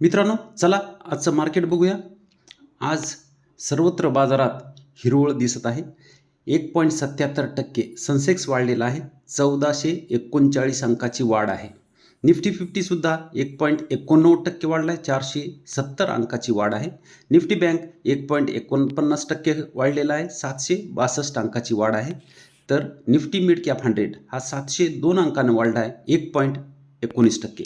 मित्रांनो चला आजचं मार्केट बघूया. आज सर्वत्र बाजारात हिरवळ दिसत आहे. एक पॉईंट सत्याहत्तर टक्के सेन्सेक्स वाढलेला आहे. चौदाशे एकोणचाळीस अंकाची वाढ आहे. निफ्टी फिफ्टीसुद्धा एक पॉईंट एकोणनव्वद टक्के वाढला आहे चारशे सत्तर अंकाची वाढ आहे. निफ्टी बँक एक पॉईंट एकोणपन्नास टक्के वाढलेला आहे. सातशे बासष्ट अंकाची वाढ आहे. तर निफ्टी मिड कॅप हंड्रेड हा सातशे दोन अंकानं वाढला आहे एक पॉईंट एकोणीस टक्के.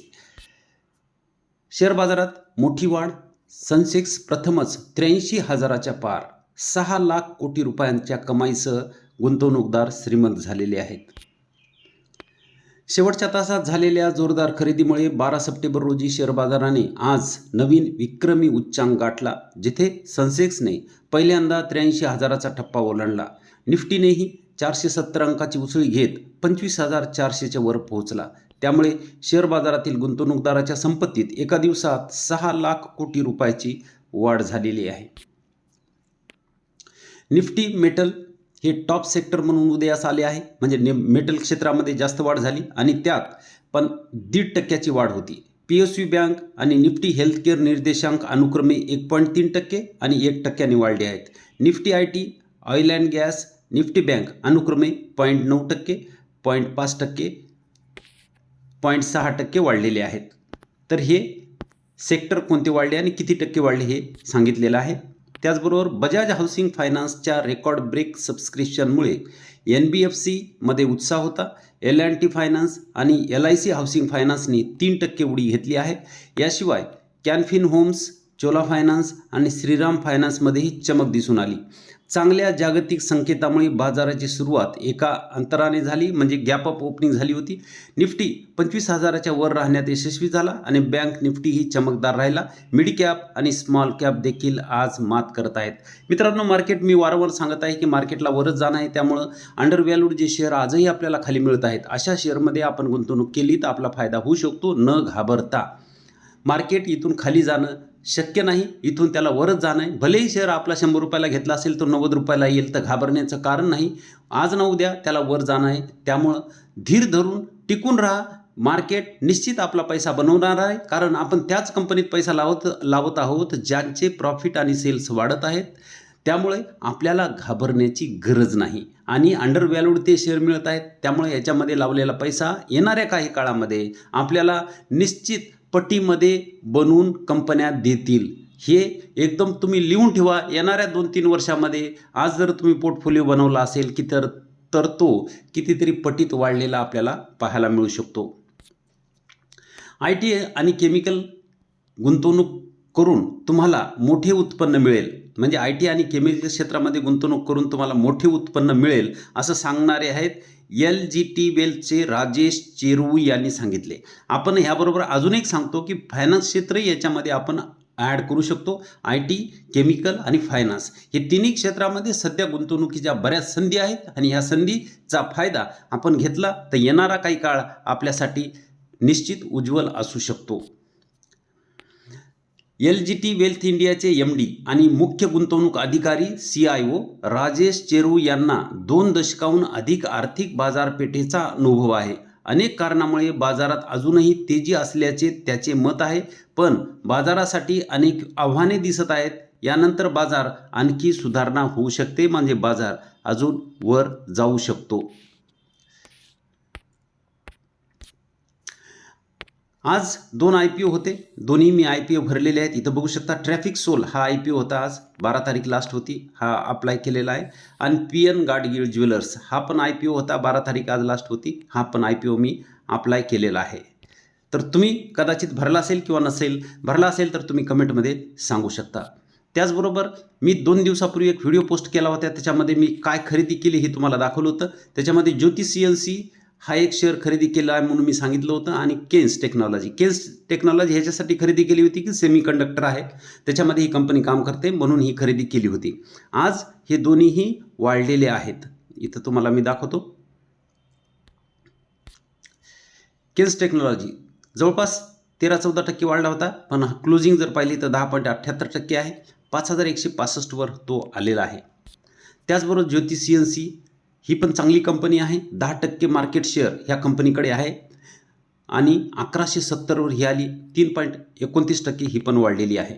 शेअर बाजारात मोठी वाढ सनसेक्स प्रथमच त्र्याऐंशी हजाराच्या पार. सहा लाख कोटी रुपयांच्या कमाईसह गुंतवणूकदार श्रीमंत झालेले आहेत. शेवटच्या तासात झालेल्या जोरदार खरेदीमुळे बारा सप्टेंबर रोजी शेअर बाजाराने आज नवीन विक्रमी उच्चांक गाठला जिथे सनसेक्सने पहिल्यांदा त्र्याऐंशी हजाराचा टप्पा ओलांडला. निफ्टीनेही चारशे सत्तर अंकाची उसळी घेत पंचवीस हजार चारशेच्या वर पोहोचला. त्यामुळे शेअर बाजारातील गुंतवणूकदाराच्या संपत्तीत एका दिवसात सहा लाख कोटी रुपयाची वाढ झालेली आहे. निफ्टी मेटल हे टॉप सेक्टर म्हणून उदयास आले आहे. म्हणजे ने मेटल क्षेत्रामध्ये जास्त वाढ झाली आणि त्यात पण दीड टक्क्याची वाढ होती. पी एस यू बँक आणि निफ्टी हेल्थकेअर निर्देशांक अनुक्रमे एक पॉईंट तीन टक्के आणि एक टक्क्याने वाढले आहेत. Nifty I T oil and gas Nifty bank अनुक्रमे पॉईंट नऊ टक्के पॉईंट पाच टक्के पॉईंट सहा टक्के वाढलेले आहेत. तर हे सेक्टर कोणते वाढले आणि किती टक्के वाढले हे सांगितलेलं आहे. त्याचबरोबर बजाज हाऊसिंग फायनान्सच्या रेकॉर्ड ब्रेक सबस्क्रिप्शनमुळे एन बी एफ सीमध्ये उत्साह होता. एल अँड टी फायनान्स आणि एल आय सी हाऊसिंग फायनान्सने तीन टक्के उडी घेतली आहे. याशिवाय कॅनफिन होम्स चोला फायनान्स आणि श्रीराम फायनान्समध्येही चमक दिसून आली. चांगल्या जागतिक संकेतामुळे बाजाराची सुरुवात एका अंतराने झाली म्हणजे गॅप अप ओपनिंग झाली होती. निफ्टी पंचवीस हजाराच्या वर राहण्यात यशस्वी झाला आणि बँक निफ्टीही चमकदार राहिला. मिड कॅप आणि स्मॉल कॅप देखील आज मात करत आहेत. मित्रांनो मार्केट मी वारंवार सांगत आहे की मार्केटला वरच जाणं आहे. त्यामुळं अंडर व्हॅल्यूड जे शेअर आजही आपल्याला खाली मिळत आहेत अशा शेअरमध्ये आपण गुंतवणूक केली तर आपला फायदा होऊ शकतो. न घाबरता. मार्केट इथून खाली जाणं शक्य नाही. इथून त्याला वरच जाणं आहे. भलेही शेअर आपला शंभर रुपयाला घेतला असेल तो नव्वद रुपयाला येईल तर घाबरण्याचं कारण नाही. आज न उद्या त्याला वर जाणं आहे. त्यामुळं धीर धरून टिकून राहा. मार्केट निश्चित आपला पैसा बनवणार आहे. कारण आपण त्याच कंपनीत पैसा लावत लावत आहोत ज्यांचे प्रॉफिट आणि सेल्स वाढत आहेत. त्यामुळे आपल्याला घाबरण्याची गरज नाही. आणि अंडर व्हॅल्यूड ते शेअर मिळत आहेत. त्यामुळे याच्यामध्ये लावलेला पैसा येणाऱ्या काही काळामध्ये आपल्याला निश्चित पटीमध्ये बनवून कंपन्या देतील. हे एकदम तुम्ही लिहून ठेवा. येणाऱ्या दोन तीन वर्षामध्ये आज जर तुम्ही पोर्टफोलिओ बनवला असेल की तर तर तो कितीतरी पटीत वाढलेला आपल्याला पाहायला मिळू शकतो. आय टी आणि केमिकल गुंतवणूक करून तुम्हाला मोठे उत्पन्न मिळेल. म्हणजे आय टी आणि केमिकल क्षेत्रामध्ये गुंतवणूक करून तुम्हाला मोठे उत्पन्न मिळेल असं सांगणारे आहेत एल जी टी वेलचे राजेश चेरू यांनी सांगितले. आपण ह्याबरोबर अजून एक सांगतो की फायनान्स क्षेत्रही याच्यामध्ये आपण ॲड करू शकतो. आय टी केमिकल आणि फायनान्स हे तिन्ही क्षेत्रामध्ये सध्या गुंतवणुकीच्या बऱ्याच संधी आहेत आणि ह्या संधीचा फायदा आपण घेतला तर येणारा काही काळ आपल्यासाठी निश्चित उज्ज्वल असू शकतो. एल जी टी वेल्थ इंडियाचे एम डी आणि मुख्य गुंतवणूक अधिकारी C I O Rajesh Cheru यांना दोन दशकाहून अधिक आर्थिक बाजारपेठेचा अनुभव आहे. अनेक कारणामुळे बाजारात अजूनही तेजी असल्याचे त्याचे मत आहे पण बाजारासाठी अनेक आव्हाने दिसत आहेत. यानंतर बाजार आणखी सुधारणा होऊ शकते म्हणजे बाजार अजून वर जाऊ शकतो. आज दोन आय पी ओ होते. दोन्ही मी आय पी ओ भरलेले आहेत. इथं बघू शकता ट्रॅफिक सोल हा आय पी ओ होता आज. बारा तारीख लास्ट होती. हा अप्लाय केलेला आहे. आणि पी एन गाडगीळ ज्वेलर्स हा पण आय पी ओ होता. बारा तारीख आज लास्ट होती. हा पण आय पी ओ मी अप्लाय केलेला आहे. तर तुम्ही कदाचित भरला असेल किंवा नसेल भरला असेल तर तुम्ही कमेंटमध्ये सांगू शकता. त्याचबरोबर मी दोन दिवसापूर्वी एक व्हिडिओ पोस्ट केला होता. त्याच्यामध्ये मी काय खरेदी केली हे तुम्हाला दाखवलं होतं. त्याच्यामध्ये ज्योती सी एन सी हा एक शेअर खरेदी केला आहे म्हणून मी सांगितलं होतं. आणि केन्स टेक्नॉलॉजी केन्स टेक्नॉलॉजी ह्याच्यासाठी खरेदी केली होती की सेमी कंडक्टर आहे. त्याच्यामध्ये ही कंपनी काम करते म्हणून ही खरेदी केली होती. आज हे दोन्हीही वाढलेले आहेत. इथं तुम्हाला मी दाखवतो. केन्स टेक्नॉलॉजी जवळपास तेरा चौदा टक्के वाढला होता पण क्लोजिंग जर पाहिली तर दहा पॉईंट अठ्ठ्याहत्तर टक्के आहे. पाच हजार एकशे पासष्टवर तो आलेला आहे. त्याचबरोबर ज्योती सी एन सी ही पण चांगली कंपनी आहे. दहा टक्के मार्केट शेअर ह्या कंपनीकडे आहे. आणि अकराशे सत्तरवर ही आली. तीन पॉईंट एकोणतीस टक्के ही पण वाढलेली आहे.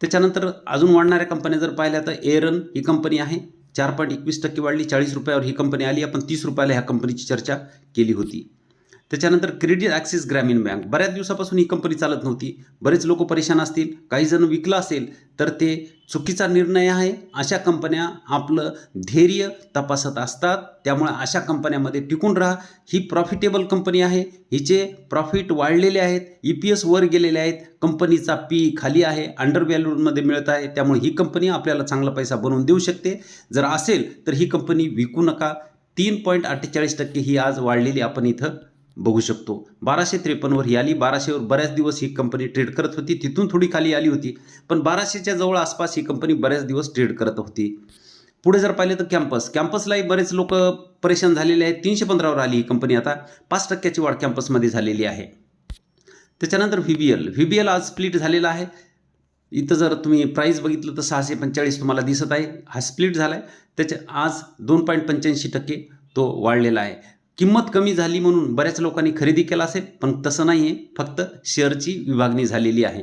त्याच्यानंतर अजून वाढणाऱ्या कंपन्या जर पाहिल्या तर एअरन ही कंपनी आहे. चार पॉईंट एकवीस टक्के वाढली. चाळीस रुपयावर ही कंपनी आली. आपण तीस रुपयाला ह्या कंपनीची चर्चा केली होती. त्याच्यानंतर क्रेडिट ॲक्सिस ग्रामीण बँक. बऱ्याच दिवसापासून ही कंपनी चालत नव्हती. बरेच लोक परेशान असतील. काही जण विकलं असेल तर ते चुकीचा निर्णय आहे. अशा कंपन्या आपलं धैर्य तपासत असतात. त्यामुळे अशा कंपन्यामध्ये टिकून राहा. ही प्रॉफिटेबल कंपनी आहे. हिचे प्रॉफिट वाढलेले आहेत. ई पी एस वर गेलेले आहेत. कंपनीचा पी खाली आहे. अंडर व्हॅल्यूमध्ये मिळत आहे. त्यामुळे ही कंपनी आपल्याला चांगला पैसा बनवून देऊ शकते. जर असेल तर ही कंपनी विकू नका. तीन पॉईंट अठ्ठेचाळीस टक्के ही आज वाढलेली आपण इथं बघू शकतो. बाराशे त्रेपन्नवर ही आली. बाराशेवर बऱ्याच दिवस ही कंपनी ट्रेड करत होती. तिथून थोडी खाली आली होती. पण बाराशेच्या जवळ आसपास ही कंपनी बऱ्याच दिवस ट्रेड करत होती. पुढे जर पाहिलं तर कॅम्पस कॅम्पसलाही बरेच लोक परेशान झालेले आहेत. तीनशे पंधरावर आली ही कंपनी आता. पाच टक्क्याची वाढ कॅम्पसमध्ये झालेली आहे. त्याच्यानंतर V B L V B L आज स्प्लिट झालेला आहे. इथं जर तुम्ही प्राईस बघितलं तर सहाशे पंचेचाळीस तुम्हाला दिसत आहे. हा स्प्लिट झाला आहे त्याच्या आज दोन पॉईंट पंच्याऐंशी टक्के तो वाढलेला आहे. किंमत कमी झाली म्हणून बऱ्याच लोकांनी खरेदी केला असेल पण तसं नाही आहे फक्त शेअरची विभागणी झालेली आहे.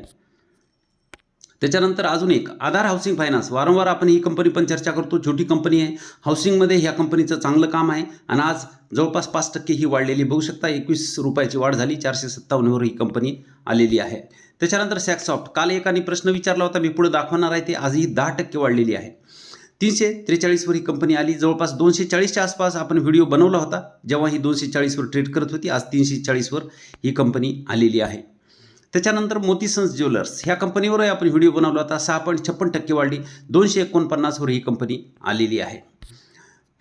त्याच्यानंतर अजून एक आधार हाऊसिंग फायनान्स वारंवार आपण ही कंपनी पण चर्चा करतो. छोटी कंपनी आहे. हाऊसिंगमध्ये ह्या कंपनीचं चांगलं काम आहे. आणि आज जवळपास पाच टक्के ही वाढलेली बघू शकता एकवीस रुपयाची वाढ झाली. चारशे सत्तावन्नवर ही कंपनी आलेली आहे. त्याच्यानंतर सॅक्सॉफ्ट काल एकाने प्रश्न विचारला होता मी पुढे दाखवणार आहे ते. आजही दहा टक्के वाढलेली आहे. तीनशे त्रेचाळीसवर ही कंपनी आली. जवळपास दोनशे चाळीसच्या आसपास आपण व्हिडिओ बनवला होता. जेव्हा ही दोनशे चाळीसवर ट्रेड करत होती आज तीनशे चाळीसवर ही कंपनी आलेली आहे. त्याच्यानंतर मोतीसन्स ज्वेलर्स ह्या कंपनीवरही आपण व्हिडिओ बनवला होता. सहा पॉईंट छप्पन टक्के वाढली. दोनशे एकोणपन्नासवर ही कंपनी आलेली आहे.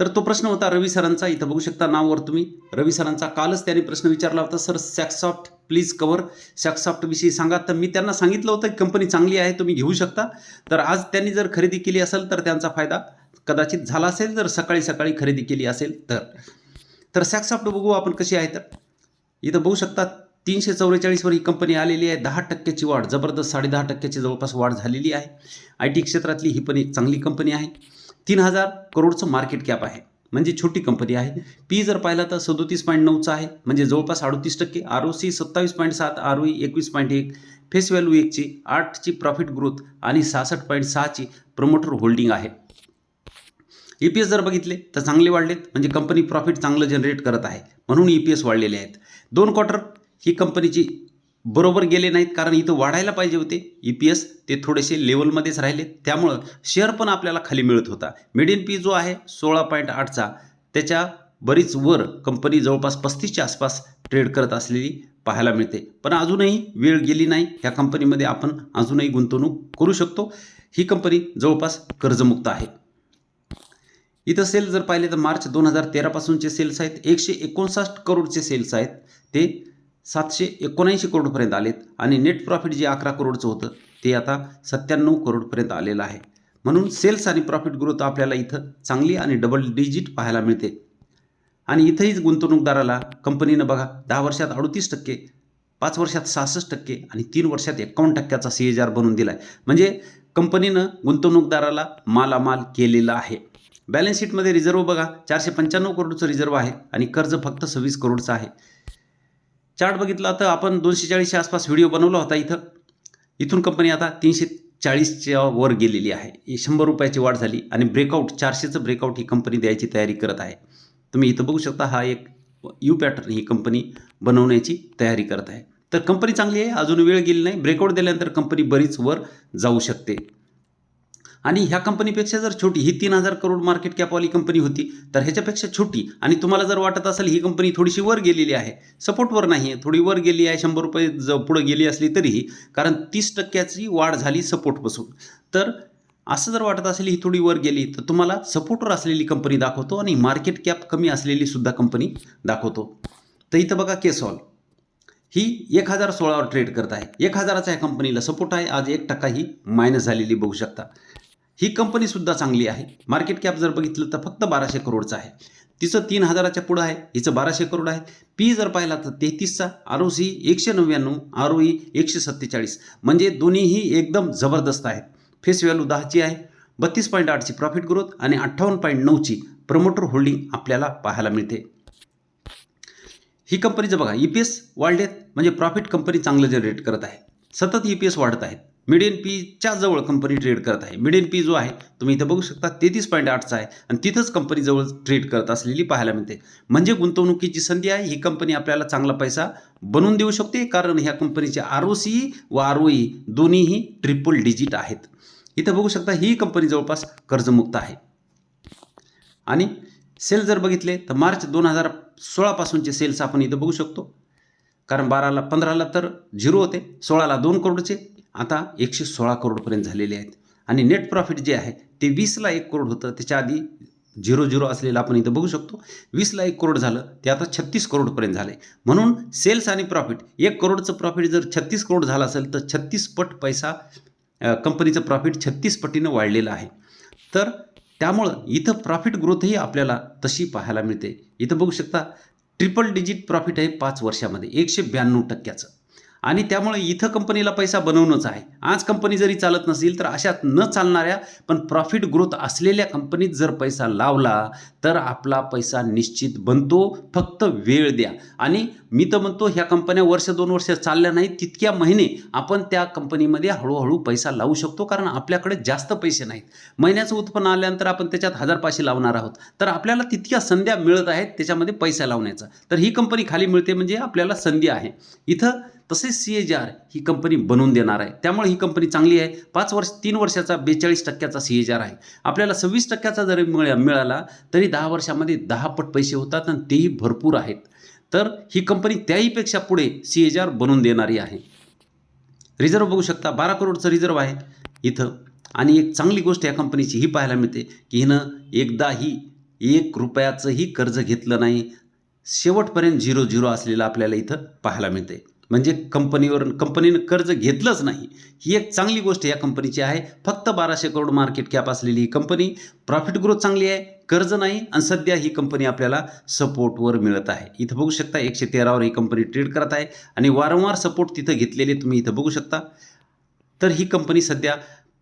तर तो प्रश्न होता रवी सरांचा. इथं बघू शकता नाववर तुम्ही. रवी सरांचा कालच त्याने प्रश्न विचारला होता. Sir Saksoft please cover. सॅक्सॉफ्टविषयी सांगा. तर मी त्यांना सांगितलं होतं की कंपनी चांगली आहे तुम्ही घेऊ शकता. तर आज त्यांनी जर खरेदी केली असेल तर त्यांचा फायदा कदाचित झाला असेल जर सकाळी सकाळी खरेदी केली असेल तर. तर सॅक्सॉफ्ट बघू आपण कशी आहे तर. इथं बघू शकता तीनशे चौवेचाळीसवर ही कंपनी आलेली आहे. दहा टक्क्याची वाढ जबरदस्त साडे दहा टक्क्याची जवळपास वाढ झालेली आहे. आय टी क्षेत्रातली ही पण एक चांगली कंपनी आहे. तीन हजार करोडचं मार्केट कॅप आहे. म्हणजे छोटी कंपनी आहे. पी जर पाहिला तर सदोतीस पॉईंट नऊचा आहे. म्हणजे जवळपास अडतीस टक्के. आर ओ सी सत्तावीस पॉईंट सात आर ओ एकवीस पॉईंट एक. फेस व्हॅल्यू एकची आठची प्रॉफिट ग्रोथ आणि सहासष्ट पॉईंट सहाची प्रमोटर होल्डिंग आहे. ई पी एस जर बघितले तर चांगले वाढलेत. म्हणजे कंपनी प्रॉफिट चांगलं जनरेट करत आहे. म्हणून ई पी एस वाढलेले आहेत. दोन क्वार्टर ही कंपनीची बरोबर गेले नाहीत कारण इथं वाढायला पाहिजे होते. ई पी एस ते थोडेसे लेवलमध्येच राहिले. त्यामुळं शेअर पण आपल्याला खाली मिळत होता. मिडियन पी जो आहे सोळा पॉईंट आठचा त्याच्या बरीच वर कंपनी जवळपास पस्तीसच्या आसपास ट्रेड करत असलेली पाहायला मिळते. पण अजूनही वेळ गेली नाही. ह्या कंपनीमध्ये आपण अजूनही गुंतवणूक करू शकतो. ही कंपनी जवळपास कर्जमुक्त आहे. इथं सेल जर पाहिले तर मार्च दोन हजार तेरापासूनचे सेल्स आहेत. एकशे एकोणसाठ करोडचे सेल्स आहेत. ते सातशे एकोणऐंशी करोडपर्यंत आलेत आणि नेट प्रॉफिट जे अकरा करोडचं होतं ते आता सत्त्याण्णव करोडपर्यंत आलेलं आहे. म्हणून सेल्स आणि प्रॉफिट ग्रोथ आपल्याला इथं चांगली आणि डबल डिजिट पाहायला मिळते. आणि इथंही गुंतवणूकदाराला कंपनीनं बघा दहा वर्षात अडतीस टक्के पाच वर्षात सहासष्ट टक्के आणि तीन वर्षात एकावन्न टक्क्याचा सी एच आर बनवून दिला आहे म्हणजे कंपनीनं गुंतवणूकदाराला मालामाल केलेला आहे. बॅलन्स शीटमध्ये रिझर्व बघा चारशे पंच्याण्णव करोडचं रिझर्व आहे आणि कर्ज फक्त सव्वीस करोडचं आहे. चार्ट बघितला तर आपण दोनशे चाळीसच्या आसपास व्हिडिओ बनवला होता इथं. इथून कंपनी आता तीनशे चाळीसच्या वर गेलेली आहे. ही शंभर रुपयाची वाढ झाली आणि ब्रेकआउट चारशेचं ब्रेकआउट ही कंपनी द्यायची तयारी करत आहे. तुम्ही इथं बघू शकता हा एक यू पॅटर्न ही कंपनी बनवण्याची तयारी करत आहे. तर कंपनी चांगली आहे अजून वेळ गेली नाही. ब्रेकआउट दिल्यानंतर कंपनी बरीच वर जाऊ शकते. आणि ह्या कंपनीपेक्षा जर छोटी ही तीन हजार करोड मार्केट कॅपवाली कंपनी होती तर ह्याच्यापेक्षा छोटी आणि तुम्हाला जर वाटत असेल ही कंपनी थोडीशी वर गेलेली आहे सपोर्टवर नाही आहे थोडी वर गेली आहे शंभर रुपये ज पुढं गेली असली तरीही कारण तीस टक्क्याची वाढ झाली सपोर्टपासून तर असं जर वाटत असेल ही थोडी वर गेली तर तुम्हाला सपोर्टवर असलेली कंपनी दाखवतो आणि मार्केट कॅप कमी असलेली सुद्धा कंपनी दाखवतो. तर इथं बघा केसॉल ही एक हजार सोळावर ट्रेड करत आहे. एक हजाराचा ह्या कंपनीला सपोर्ट आहे. आज एक टक्का ही मायनस झालेली बघू शकता. ही कंपनीसुद्धा चांगली आहे. मार्केट कॅप जर बघितलं तर फक्त बाराशे करोडचं आहे. तिचं तीन हजाराच्या पुढं आहे. हिचं बाराशे करोड आहे. पी जर पाहिला तर तेहतीसचा आर ओ सी एकशे नव्याण्णव आर ओ ई एकशे सत्तेचाळीस. म्हणजे दोन्हीही एकदम जबरदस्त आहेत. फेस व्हॅल्यू दहाची आहे. बत्तीस पॉईंट आठची प्रॉफिट ग्रोथ आणि अठ्ठावन्न पॉईंट नऊची प्रमोटर होल्डिंग आपल्याला पाहायला मिळते. ही कंपनीचं बघा ई पी एस वाढलेत. म्हणजे प्रॉफिट कंपनी चांगलं जनरेट करत आहे. सतत ई पी एस वाढत आहेत. मिडियन पीच्या जवळ कंपनी ट्रेड करत आहे. मिडियन पी जो आहे तुम्ही इथं बघू शकता तेहतीस पॉईंट आठचा आहे. आणि तिथंच कंपनीजवळ ट्रेड करत असलेली पाहायला मिळते. म्हणजे गुंतवणुकीची संधी आहे ही कंपनी आपल्याला चांगला पैसा बनवून देऊ शकते कारण ह्या कंपनीचे आर ओ सी व आर ओ ई दोन्हीही ट्रिपल डिजिट आहेत. इथं बघू शकता ही कंपनी जवळपास कर्जमुक्त आहे. आणि सेल जर बघितले तर मार्च दोन हजार सोळापासूनचे सेल्स आपण इथं बघू शकतो. कारण बाराला पंधराला तर झिरो होते सोळाला दोन करोडचे आता एकशे सोळा करोडपर्यंत झालेले आहेत. आणि नेट प्रॉफिट जे आहे ते वीसला एक करोड होतं. त्याच्या आधी झिरो झिरो असलेलं आपण इथं बघू शकतो. वीसला एक करोड झालं ते आता छत्तीस करोडपर्यंत झालं आहे म्हणून सेल्स आणि प्रॉफिट एक करोडचं प्रॉफिट जर छत्तीस करोड झालं असेल तर छत्तीस पट पैसा कंपनीचं प्रॉफिट छत्तीस पटीनं वाढलेलं आहे. तर त्यामुळं इथं प्रॉफिट ग्रोथही आपल्याला तशी पाहायला मिळते. इथं बघू शकता ट्रिपल डिजिट प्रॉफिट आहे पाच वर्षामध्ये. एकशे ब्याण्णव टक्क्याचं. आणि त्यामुळे इथं कंपनीला पैसा बनवणंच आहे. आज कंपनी जरी चालत नसेल तर अशात न चालणाऱ्या पण प्रॉफिट ग्रोथ असलेल्या कंपनीत जर पैसा लावला तर आपला पैसा निश्चित बनतो. फक्त वेळ द्या. आणि मी तर म्हणतो ह्या कंपन्या वर्ष दोन वर्ष चालल्या नाहीत तितक्या महिने आपण त्या कंपनीमध्ये हळूहळू पैसा लावू शकतो कारण आपल्याकडे जास्त पैसे नाहीत. महिन्याचं उत्पन्न आल्यानंतर आपण त्याच्यात हजार पाचशे लावणार आहोत. तर आपल्याला तितक्या संध्या मिळत आहेत त्याच्यामध्ये पैसा लावण्याचा. तर ही कंपनी खाली मिळते म्हणजे आपल्याला संधी आहे. इथं तसेच सी एच आर ही कंपनी बनवून देणार आहे. त्यामुळे ही कंपनी चांगली आहे. पाच वर्ष तीन वर्षाचा बेचाळीस टक्क्याचा सी एच आर आहे. आपल्याला सव्वीस टक्क्याचा जरी मिळा मिळाला तरी दहा वर्षामध्ये दहा पट पैसे होतात आणि तेही भरपूर आहेत. तर ही कंपनी त्याहीपेक्षा पुढे सी एच आर बनवून देणारी आहे. रिझर्व बघू शकता. बारा करोडचं रिझर्व आहे इथं. आणि एक चांगली गोष्ट या कंपनीची ही पाहायला मिळते की हिनं एकदाही एक रुपयाचंही कर्ज घेतलं नाही. शेवटपर्यंत झिरो झिरो असलेलं आपल्याला इथं पाहायला मिळते. म्हणजे कंपनीवर कंपनीनं कर्ज घेतलंच नाही. ही एक चांगली गोष्ट या कंपनीची आहे. फक्त बाराशे करोड मार्केट कॅप असलेली ही कंपनी प्रॉफिट ग्रोथ चांगली आहे कर्ज नाही आणि सध्या ही कंपनी आपल्याला सपोर्टवर मिळत आहे. इथं बघू शकता एकशे तेरावर ही कंपनी ट्रेड करत आहे आणि वारंवार सपोर्ट तिथं घेतलेले तुम्ही इथं बघू शकता. तर ही कंपनी सध्या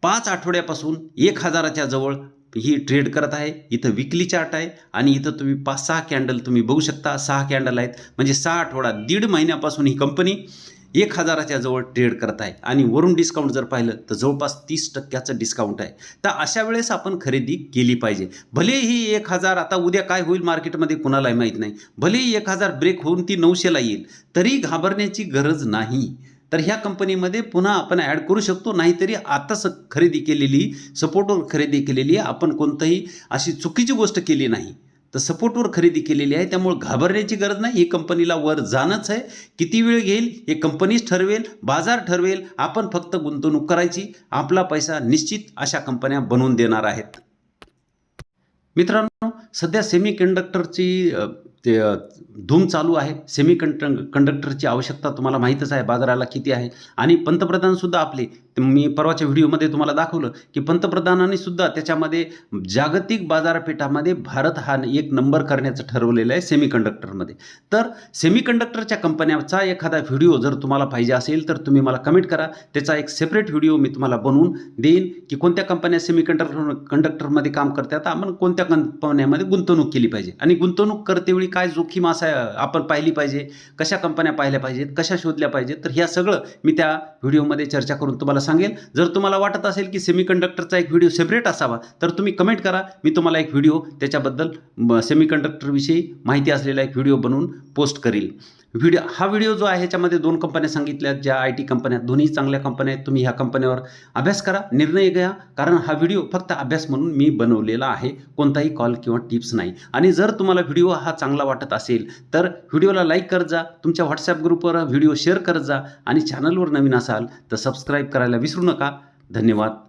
पाच आठवड्यापासून एक हजाराच्या जवळ ही ट्रेड करत आहे इथं विकली चार्ट आहे आणि इथं तुम्ही पाच सहा कॅन्डल तुम्ही बघू शकता. सहा कॅन्डल आहेत. म्हणजे सहा आठवडा दीड महिन्यापासून ही कंपनी एक हजाराच्या जवळ ट्रेड करत आहे. आणि वरून डिस्काउंट जर पाहिलं तर जवळपास तीस टक्क्याचं डिस्काउंट आहे. तर अशा वेळेस आपण खरेदी केली पाहिजे. भलेही एक हजार आता उद्या काय होईल मार्केटमध्ये कुणालाही माहीत नाही. भलेही एक हजार ब्रेक होऊन ती नऊशेला येईल तरी घाबरण्याची गरज नाही. तर ह्या कंपनीमध्ये पुन्हा आपण ॲड करू शकतो. नाहीतरी आताच खरेदी केलेली सपोर्टवर खरेदी केलेली आपण कोणतंही अशी चुकीची गोष्ट केली नाही. तर सपोर्टवर खरेदी केलेली आहे. त्यामुळे घाबरण्याची गरज नाही. ही कंपनीला वर जाणंच आहे. किती वेळ घेईल? हे कंपनीच ठरवेल बाजार ठरवेल. आपण फक्त गुंतवणूक करायची. आपला पैसा निश्चित अशा कंपन्या बनवून देणार आहेत. मित्रांनो सध्या सेमी कंडक्टरची ते धूम चालू आहे. सेमी कंट कंडक्टरची आवश्यकता तुम्हाला माहीतच आहे. बाजाराला किती आहे? आणि पंतप्रधानसुद्धा आपले मी परवाच्या व्हिडिओमध्ये तुम्हाला दाखवलं की पंतप्रधानांनी सुद्धा त्याच्यामध्ये जागतिक बाजारपेठामध्ये भारत हा एक नंबर करण्याचं ठरवलेलं आहे सेमी कंडक्टरमध्ये तर सेमी कंडक्टरच्या कंपन्याचा एखादा व्हिडिओ जर तुम्हाला पाहिजे असेल तर तुम्ही मला कमेंट करा. त्याचा एक सेपरेट व्हिडिओ मी तुम्हाला बनवून देईन की कोणत्या कंपन्या सेमी कंडक्टर कंडक्टरमध्ये काम करतात आपण कोणत्या कंपन्यामध्ये गुंतवणूक केली पाहिजे आणि गुंतवणूक करतेवेळी काय जोखीम असा आपण पाहिली पाहिजे कशा कंपन्या पाहिल्या पाहिजेत कशा शोधल्या पाहिजेत तर ह्या सगळं मी त्या व्हिडिओमध्ये चर्चा करून तुम्हाला सांगेल जर तुम्हाला वाटत असेल की सेमी कंडक्टरचा एक व्हिडिओ सेपरेट असावा तर तुम्ही कमेंट करा. मी तुम्हाला एक व्हिडिओ त्याच्याबद्दल सेमी कंडक्टरविषयी माहिती असलेला एक व्हिडिओ बनवून पोस्ट करील. व्हिडिओ हा व्हिडिओ जो आहे ह्याच्यामध्ये दोन कंपन्या सांगितल्या आहेत, ज्या आय टी कंपन्या आहेत, दोन्ही चांगल्या कंपन्या आहेत. तुम्ही ह्या कंपन्यावर अभ्यास करा निर्णय घ्या. कारण हा व्हिडिओ फक्त अभ्यास म्हणून मी बनवलेला आहे. कोणताही कॉल किंवा टिप्स नाही. आणि जर तुम्हाला व्हिडिओ हा चांगला वाटत असेल तर व्हिडिओला लाईक करत जा. तुमच्या व्हॉट्सॲप ग्रुपवर व्हिडिओ शेअर करत जा. आणि चॅनलवर नवीन असाल तर सबस्क्राईब करायला विसरू नका. धन्यवाद.